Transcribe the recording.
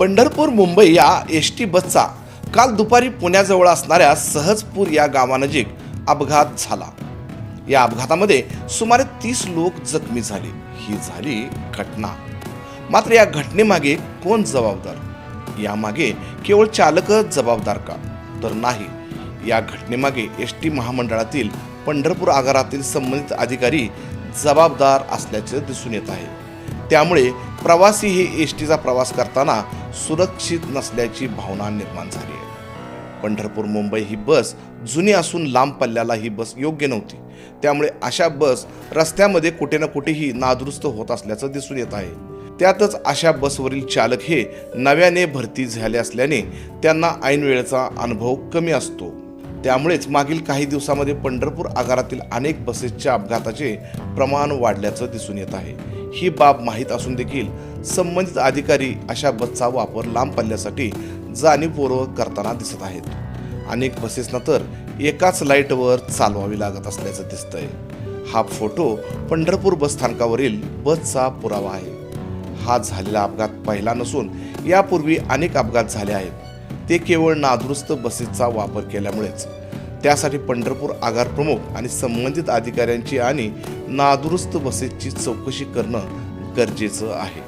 पंढरपूर मुंबई या S T बसचा काल दुपारी पुण्याजवळ असणाऱ्या सहजपूर या गावानजीक अपघात झाला. या अपघातामध्ये सुमारे तीस लोक जखमी झाले. ही झाली घटना. मात्र या घटनेमागे कोण जबाबदार? यामागे केवळ चालकच जबाबदार का? तर नाही. या घटनेमागे एस टी महामंडळातील पंढरपूर आगारातील संबंधित अधिकारी जबाबदार असल्याचे दिसून येत आहे. त्यामुळे प्रवासी हे एस टीचा प्रवास करताना सुरक्षित नसल्याची भावना निर्माण झाली आहे. पंढरपूर मुंबई ही बस जुनी असून लांब पल्ल्याला ही बस योग्य नव्हती. त्यामुळे अशा बस रस्त्यामध्ये कुठे ना कुठेही नादुरुस्त होत असल्याचं दिसून येत आहे. त्यातच अशा बसवरील चालक हे नव्याने भरती झाले असल्याने त्यांना ऐन वेळेचा अनुभव कमी असतो. त्यामुळेच मागील काही दिवसामध्ये पंढरपूर आगारातील अनेक बसेसच्या अपघाताचे प्रमाण वाढल्याचं दिसून येत आहे. ही बाब माहीत असून देखील संबंधित अधिकारी अशा बसचा वापर लांब पल्ल्यासाठी जाणीवपूर्वक करताना दिसत आहेत. अनेक बसेसना तर एकाच लाईटवर चालवावी लागत असल्याचं दिसतंय. हा फोटो पंढरपूर बस स्थानकावरील बसचा पुरावा आहे. हा झालेला अपघात पहिला नसून यापूर्वी अनेक अपघात झाले आहेत. ते केवळ नादुरुस्त बसेसचा वापर केल्यामुळेच त्यासाठी पंढरपूर आगार प्रमुख आणि संबंधित अधिकाऱ्यांची आणि नादुरुस्त बसेसची चौकशी करणं गरजेचं आहे.